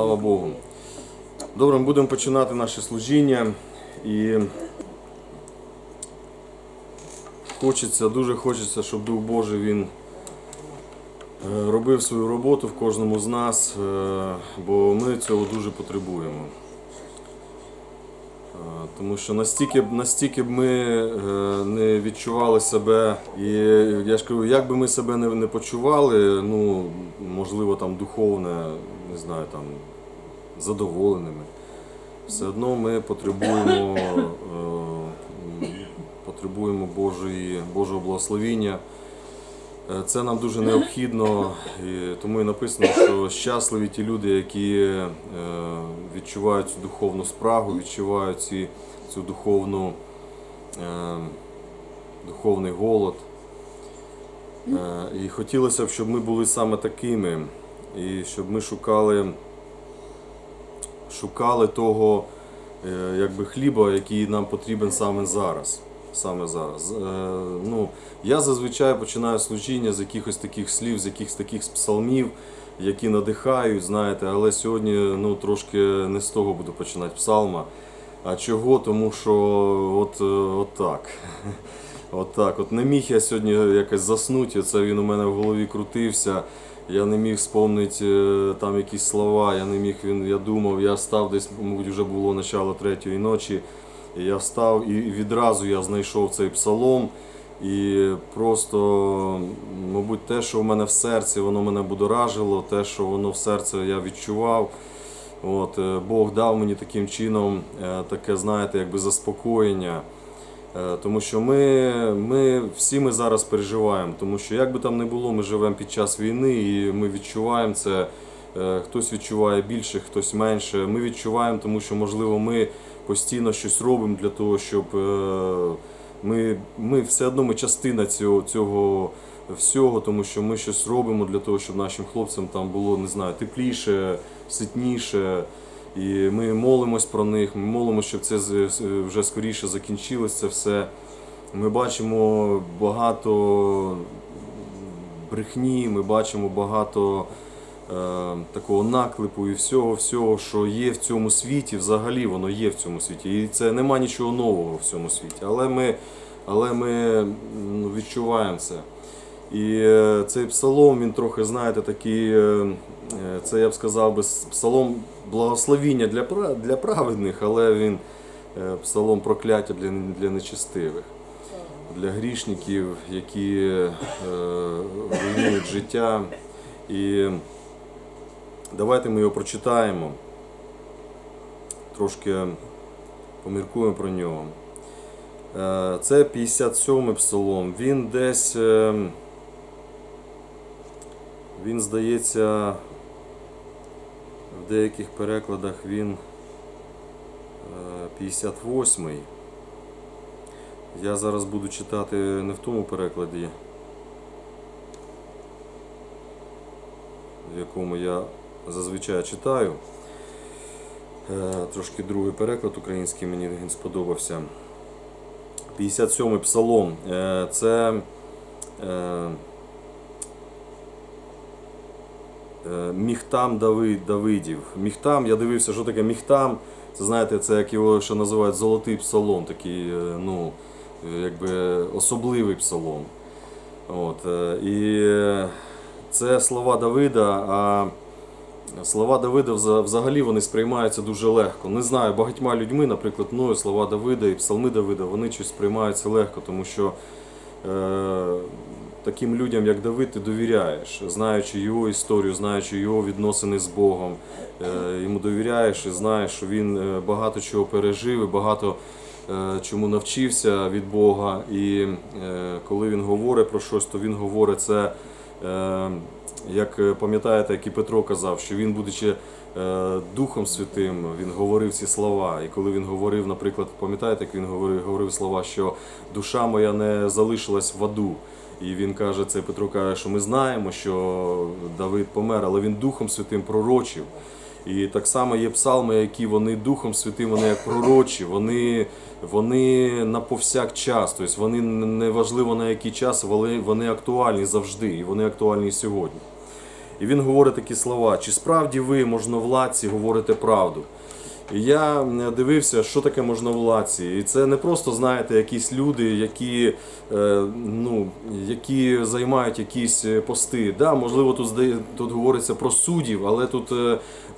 Слава Богу. Добре, ми будемо починати наше служіння і хочеться, дуже хочеться, щоб Дух Божий він е, робив свою роботу в кожному з нас, е, бо ми цього дуже потребуємо. Е, Тому що настільки, б- настільки б ми не відчували себе, і я ж кажу, як би ми себе не, не почували, ну можливо там духовне, не знаю, там задоволеними, все одно ми потребуємо, е, потребуємо Божої, Божого благословіння. Е, Це нам дуже необхідно, і тому і написано, що щасливі ті люди, які е, відчувають цю духовну спрагу, відчувають ці, цю духовну, е, духовний голод. І хотілося б, щоб ми були саме такими, і щоб ми шукали, шукали того е, якби, хліба, який нам потрібен саме зараз. Саме зараз. Е, ну, я зазвичай починаю служіння з якихось таких слів, з якихось таких псалмів, які надихають, знаєте, але сьогодні ну, трошки не з того буду починати псалма. А чого? Тому що от, е, от так. От так. От не міг я сьогодні якось заснути, це він у мене в голові крутився. Я не міг спомнити е, там якісь слова, я не міг, він, я думав, я став десь, мабуть, вже було начало третьої ночі. Я встав і відразу я знайшов цей псалом. І просто, мабуть, те, що в мене в серці, воно мене будоражило, те, що воно в серці я відчував. От, е, Бог дав мені таким чином е, таке, знаєте, якби заспокоєння. Е, Тому що ми, ми всі ми зараз переживаємо, тому що як би там не було, ми живемо під час війни і ми відчуваємо це. Е, Хтось відчуває більше, хтось менше. Ми відчуваємо, тому що можливо ми постійно щось робимо для того, щоб е, ми, ми все одно ми частина цього, цього всього, тому що ми щось робимо для того, щоб нашим хлопцям там було не знаю, тепліше, ситніше. І ми молимось про них, ми молимося, щоб це вже скоріше закінчилось це все. Ми бачимо багато брехні, ми бачимо багато е, такого наклепу і всього, всього, що є в цьому світі, взагалі воно є в цьому світі. І це нема нічого нового в цьому світі. Але ми, але ми ну, відчуваємо це. І е, цей псалом, він трохи, знаєте, такий, е, е, це я б сказав би, псалом благословіння для, для праведних, але він псалом прокляття для, для нечестивих, для грішників, які е, руйнують життя. І давайте ми його прочитаємо, трошки поміркуємо про нього. Це 57-й псалом. Він десь, він здається, в деяких перекладах він е, 58-й. Я зараз буду читати не в тому перекладі, в якому я зазвичай читаю. Е, Трошки другий переклад український мені він сподобався. 57-й псалом. Е, Це е, е, Міхтам Давид, Давидів. Міхтам, я дивився, що таке Міхтам. Це знаєте, це як його ще називають золотий псалом, такий, е, ну, е, якби особливий псалом. От, е, і е, це слова Давида, а слова Давида взагалі вони сприймаються дуже легко. Не знаю, багатьма людьми, наприклад, мною слова Давида і псалми Давида, вони щось сприймаються легко, тому що е, таким людям, як Давид, ти довіряєш, знаючи його історію, знаючи його відносини з Богом, е, йому довіряєш і знаєш, що він е, багато чого пережив і багато е, чому навчився від Бога. І коли він говорить про щось, то він говорить це. Як пам'ятаєте, як і Петро казав, що він, будучи Духом Святим, він говорив ці слова. І коли він говорив, наприклад, пам'ятаєте, як він говорив, говорив слова, що душа моя не залишилась в аду. І він каже, це Петро каже, що ми знаємо, що Давид помер, але він Духом Святим пророчив. І так само є псалми, які вони Духом Святим, вони як пророчі, вони, вони на повсякчас, тобто вони не важливо на який час, вони, вони актуальні завжди, і вони актуальні сьогодні. І він говорить такі слова: чи справді ви, можновладці, говорите правду? Я е, дивився, що таке можновладці. І це не просто, знаєте, якісь люди, які, е, ну, які займають якісь е, пости. Да, можливо, тут, тут говориться про суддів, але тут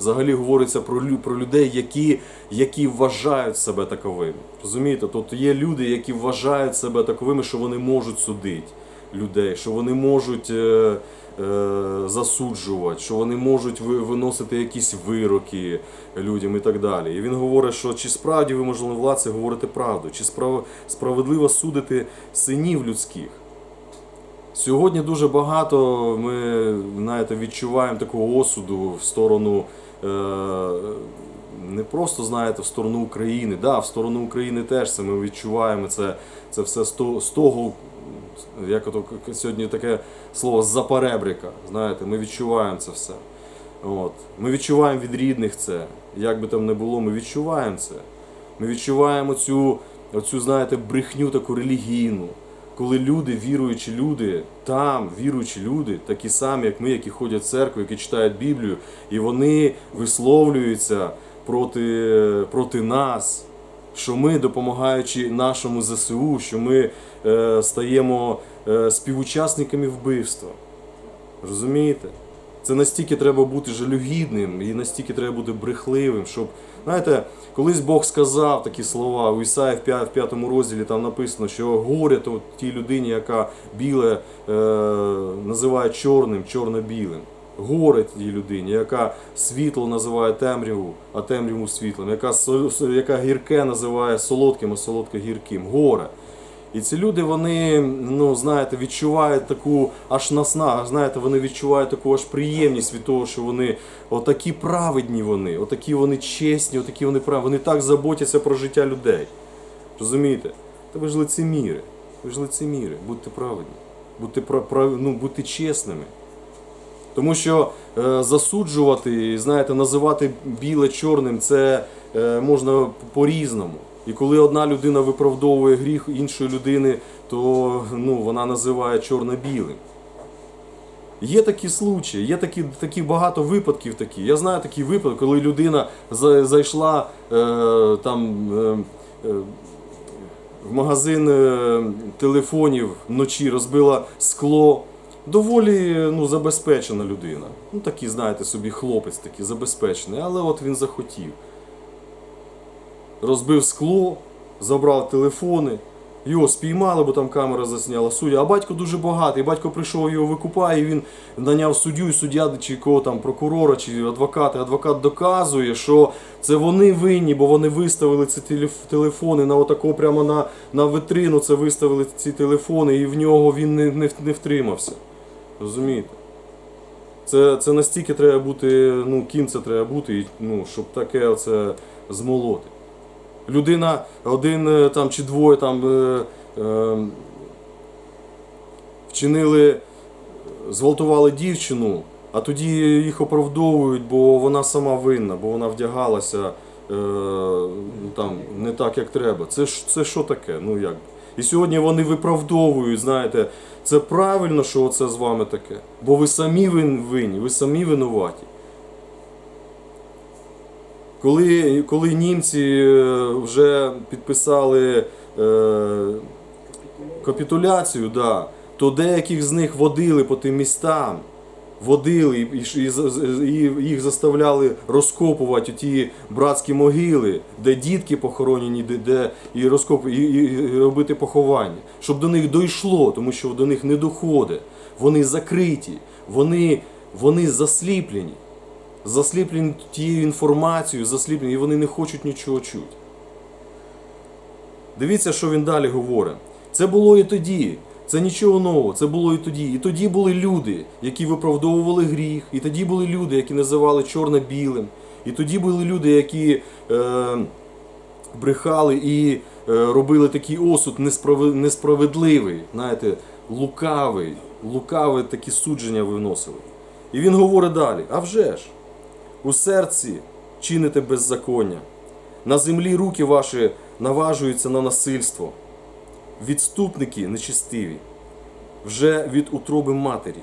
взагалі говориться про, про людей, які, які вважають себе таковими. Розумієте? Тобто є люди, які вважають себе таковими, що вони можуть судити людей, що вони можуть засуджувати, що вони можуть виносити якісь вироки людям і так далі. І він говорить, що чи справді ви, можновладці, говорите правду, чи справ- справедливо судити синів людських. Сьогодні дуже багато ми знаєте, відчуваємо такого осуду в сторону е, не просто знаєте, в сторону України. Да, в сторону України теж це ми відчуваємо це, це все з того як ото сьогодні таке слово запаребрика. Знаєте, ми відчуваємо це все. От. Ми відчуваємо від рідних це. Як би там не було, ми відчуваємо це. Ми відчуваємо цю, оцю, знаєте, брехню таку релігійну. Коли люди, віруючі люди, там віруючі люди, такі самі, як ми, які ходять в церкву, які читають Біблію, і вони висловлюються проти, проти нас, що ми, допомагаючи нашому ЗСУ, що ми е, стаємо е, співучасниками вбивства. Розумієте? Це настільки треба бути жалюгідним і настільки треба бути брехливим, щоб. Знаєте, колись Бог сказав такі слова у Ісаї в 5, в 5 розділі там написано, що горе то тій людині, яка біле е, називає чорним, чорно-білим. Горе тій людині, яка світло називає темряву, а темряву світлом, яка, яка гірке називає солодким, а солодке гірким. Горе. І ці люди, вони, ну знаєте, відчувають таку аж наснагу, знаєте, вони відчувають таку аж приємність від того, що вони отакі праведні вони, отакі вони чесні, отакі вони праведні, вони так заботяться про життя людей. Розумієте? Та ви ж лицеміри, ви ж лицеміри, будьте праведні, будьте, прав- ну, будьте чесними. Тому що е, засуджувати, знаєте, називати біле чорним, це е, можна по-різному. І коли одна людина виправдовує гріх іншої людини, то ну, вона називає чорно-білим. Є такі случаї, є такі, такі багато випадків такі. Я знаю такі випадки, коли людина зайшла е, там. Е, е, в магазин телефонів вночі розбила скло. Доволі ну, забезпечена людина. Ну, такий, знаєте, собі хлопець такий забезпечений, але от він захотів. Розбив скло, забрав телефони, його спіймали, бо там камера засняла суддя. А батько дуже багатий. Батько прийшов його викупає, і він наняв суддю, і суддя чи кого там прокурора чи адвоката. Адвокат доказує, що це вони винні, бо вони виставили ці телефони на отако прямо на, на витрину. Це виставили ці телефони, і в нього він не, не, не втримався. Розумієте? Це, це настільки треба бути, ну, ким це треба бути, ну, щоб таке оце змолоти. Людина, один е, там чи двоє там е, е, вчинили, зґвалтували дівчину, а тоді їх оправдовують, бо вона сама винна, бо вона вдягалася е, ну, там, не так, як треба. Це, це що таке? Ну, як? І сьогодні вони виправдовують, знаєте, це правильно, що це з вами таке. Бо ви самі винні, ви самі винуваті. Коли, коли німці е, вже підписали е, капітуляцію, да, то деяких з них водили по тим містам, водили і, їх заставляли розкопувати ті братські могили, де дітки похоронені, де, і, розкоп, і, і робити поховання, щоб до них дійшло, тому що до них не доходить. Вони закриті, вони, вони засліплені засліплені тією інформацією, засліплені, і вони не хочуть нічого чути. Дивіться, що він далі говорить. Це було і тоді. Це нічого нового, це було і тоді. І тоді були люди, які виправдовували гріх, і тоді були люди, які називали чорно-білим, і тоді були люди, які е, брехали і е, робили такий осуд несправедливий, знаєте, лукавий, лукаве такі судження виносили. І він говорить далі: а вже ж, у серці чините беззаконня, на землі руки ваші наважуються на насильство, відступники нечистиві, вже від утроби матері.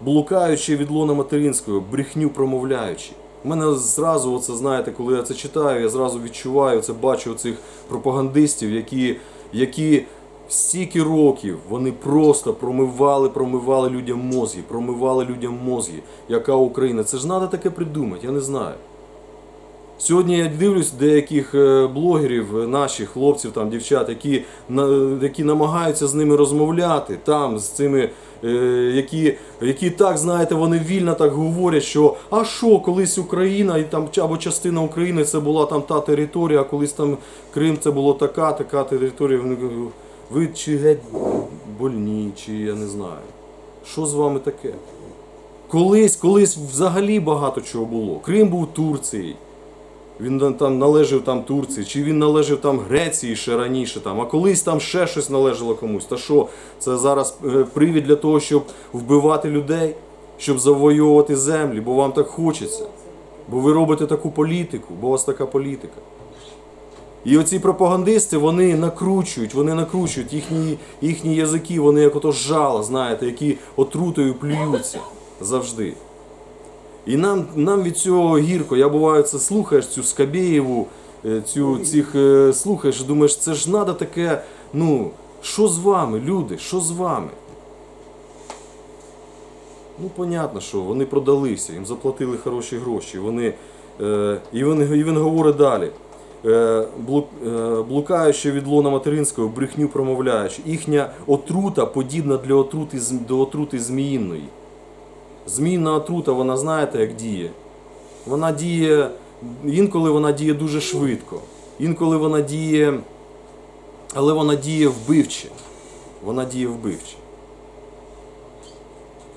блукаючи від лона материнського, брехню промовляючи. У мене зразу, оце, знаєте, коли я це читаю, я зразу відчуваю, це бачу цих пропагандистів, які, які стільки років вони просто промивали, промивали людям мозги, промивали людям мозги. Яка Україна? Це ж треба таке придумати, я не знаю. Сьогодні я дивлюсь деяких е, блогерів, е, наших хлопців, там, дівчат, які, які намагаються з ними розмовляти, там, з цими, е, які, які так, знаєте, вони вільно так говорять, що а що, колись Україна і там, або частина України це була там та територія, а колись там Крим це була така, така територія. Ви чи геть больні, чи я не знаю. Що з вами таке? Колись, колись взагалі багато чого було. Крим був Турцією. Він там- належав там Турції, чи він належав там Греції ще раніше, там, а колись там ще щось належало комусь. Та що, це зараз е, привід для того, щоб вбивати людей, щоб завоювати землі, бо вам так хочеться. Бо ви робите таку політику, бо у вас така політика. І оці пропагандисти вони накручують, вони накручують їхні, їхні язики, вони як ото жало, знаєте, які отрутою плюються завжди. І нам, нам від цього гірко. Я буваю це слухаєш цю Скабєєву, е, цю, цих е, слухаєш думаєш, це ж треба таке. Ну, що з вами, люди? Що з вами? Ну, понятно, що вони продалися, їм заплатили хороші гроші. Вони, е, і, він, і він говорить далі. Е, е, блукаючи від лона материнського, брехню промовляючи, їхня отрута подібна для отрути, до отрути зміїної. Змійна отрута, вона знаєте, як діє. Вона діє, інколи вона діє дуже швидко, інколи вона діє, але вона діє вбивче. Вона діє вбивче.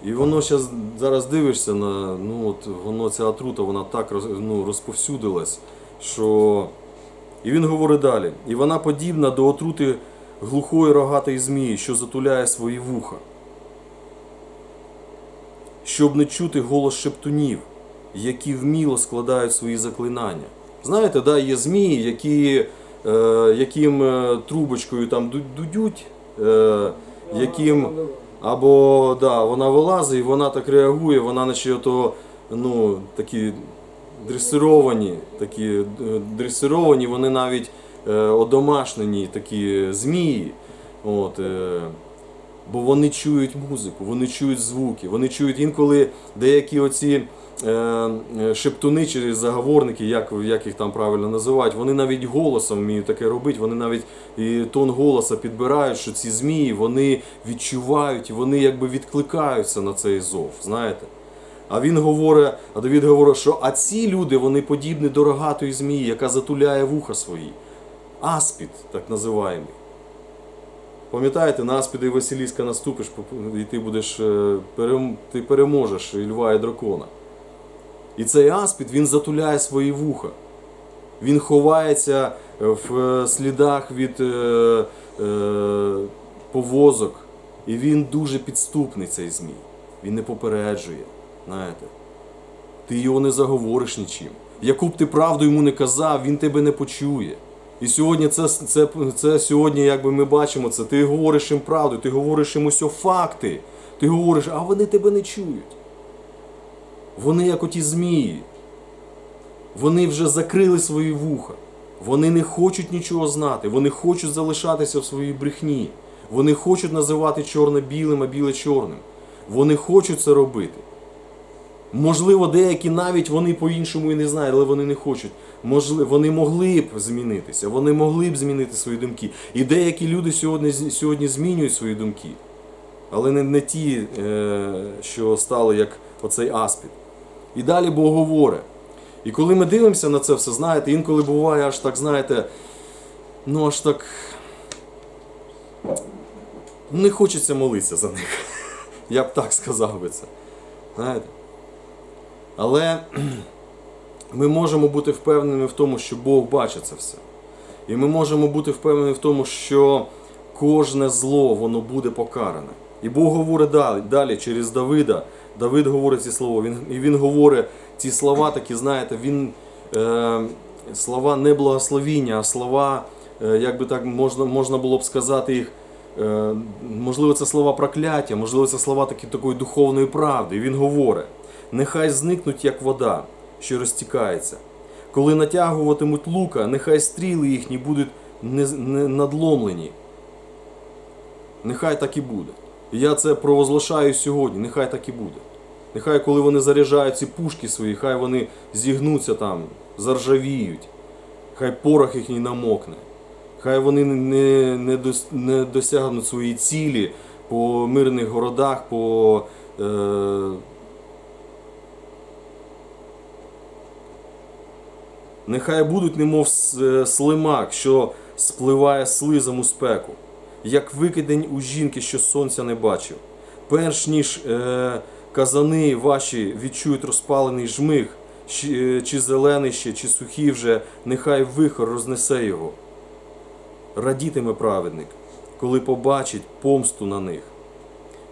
І воно щас, зараз дивишся на, ну от воно ця отрута, вона так ну, розповсюдилась, що. І він говорить далі. І вона подібна до отрути глухої рогатої змії, що затуляє свої вуха щоб не чути голос шептунів, які вміло складають свої заклинання. Знаєте, да, є змії, які, е, яким е, трубочкою там ду- дудють, е, яким або да, вона вилазить і вона так реагує, вона наче ото, ну, такі дресировані, такі е, дресировані, вони навіть е, одомашнені такі змії. От, е, бо вони чують музику, вони чують звуки, вони чують інколи деякі оці е, е, шептуни чи заговорники, як, як їх там правильно називають, вони навіть голосом вміють таке робити, вони навіть і тон голоса підбирають, що ці змії вони відчувають, вони якби відкликаються на цей зов, знаєте. А він говорить, а Давід говорить, що а ці люди вони подібні до рогатої змії, яка затуляє вуха свої. Аспід, так називаємий. Пам'ятаєте, на Аспіда і Василіска наступиш, і ти будеш е, ти переможеш і льва і дракона. І цей аспід він затуляє свої вуха. Він ховається в е, слідах від е, е, повозок. І він дуже підступний, цей змій. Він не попереджує. Знаєте. Ти його не заговориш нічим. Яку б ти правду йому не казав, він тебе не почує. І сьогодні це, це, це сьогодні, якби ми бачимо це, ти говориш їм правду, ти говориш їм усе факти. Ти говориш, а вони тебе не чують. Вони як оті змії. Вони вже закрили свої вуха. Вони не хочуть нічого знати. Вони хочуть залишатися в своїй брехні. Вони хочуть називати чорне білим, а біле чорним. Вони хочуть це робити. Можливо, деякі навіть вони по-іншому і не знають, але вони не хочуть. Можливо, вони могли б змінитися, вони могли б змінити свої думки. І деякі люди сьогодні, сьогодні змінюють свої думки, але не, не ті, е, що стали як оцей аспід. І далі Бог говорить. І коли ми дивимося на це все, знаєте, інколи буває аж так, знаєте, ну аж так. Не хочеться молитися за них. Я б так сказав би це. Знаєте? Але ми можемо бути впевненими в тому, що Бог бачить це все. І ми можемо бути впевнені в тому, що кожне зло воно буде покаране. І Бог говорить далі, далі через Давида. Давид говорить ці слова. Він, і він говорить ці слова, такі, знаєте, він е, слова не благословіння, а слова, е, як би так можна, можна було б сказати їх, е, можливо, це слова прокляття, можливо, це слова такі, такої духовної правди. І він говорить: нехай зникнуть, як вода, що розтікається. Коли натягуватимуть лука, нехай стріли їхні будуть не, не надломлені. Нехай так і буде. Я це провозглашаю сьогодні, нехай так і буде. Нехай, коли вони заряджають ці пушки свої, хай вони зігнуться там, заржавіють, хай порох їхній намокне, хай вони не, не, не досягнуть свої цілі по мирних городах, по е, Нехай будуть, немов е, слимак, що спливає слизом у спеку, як викидень у жінки, що сонця не бачив. Перш ніж е, казани ваші відчують розпалений жмих, чи, е, чи зелений ще, чи сухий вже, нехай вихор рознесе його. Радітиме праведник, коли побачить помсту на них.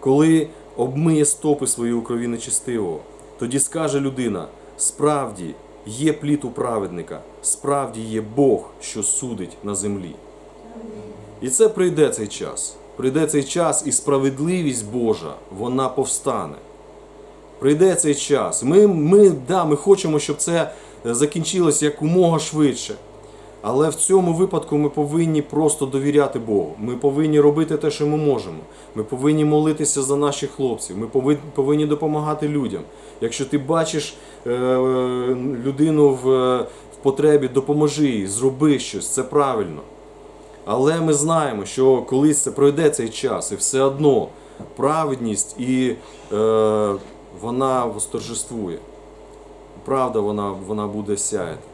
Коли обмиє стопи свої у крові нечистивого, тоді скаже людина: справді є плід у праведника, справді є Бог, що судить на землі. І це прийде цей час. Прийде цей час, і справедливість Божа вона повстане. Прийде цей час. Ми, ми, да, ми хочемо, щоб це е, закінчилось якомога швидше. Але в цьому випадку ми повинні просто довіряти Богу. Ми повинні робити те, що ми можемо. Ми повинні молитися за наших хлопців. Ми повинні, допомагати людям. Якщо ти бачиш е, людину в, в потребі, допоможи їй, зроби щось, це правильно. Але ми знаємо, що колись це пройде цей час, і все одно праведність і е, вона восторжествує. Правда, вона, вона буде сяяти.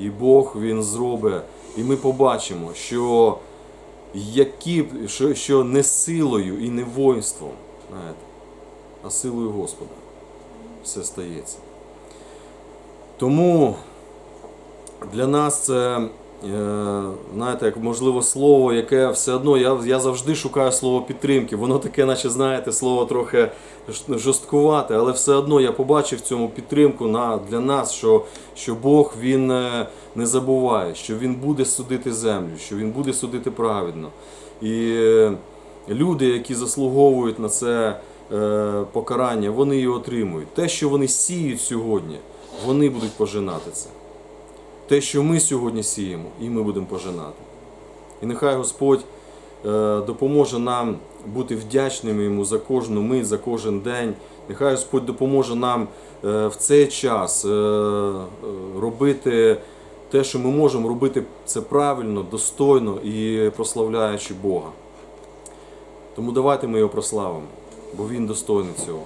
І Бог він зробить, і ми побачимо, що, які, що, що не силою і не воїнством, знаєте, а силою Господа все стається. Тому для нас це, знаєте, як можливо слово, яке все одно, я, я завжди шукаю слово підтримки. Воно таке, наче, знаєте, слово трохи жорсткувате, але все одно я побачив цьому підтримку на, для нас, що, що Бог він е, не забуває, що Він буде судити землю, що Він буде судити праведно. І е, люди, які заслуговують на це е, покарання, вони його отримують. Те, що вони сіють сьогодні, вони будуть пожинати це. Те, що ми сьогодні сіємо, і ми будемо пожинати. І нехай Господь е, допоможе нам бути вдячними йому за кожну мить, за кожен день. Нехай Господь допоможе нам е, в цей час е, робити те, що ми можемо робити це правильно, достойно і прославляючи Бога. Тому давайте ми його прославимо, бо Він достойний цього.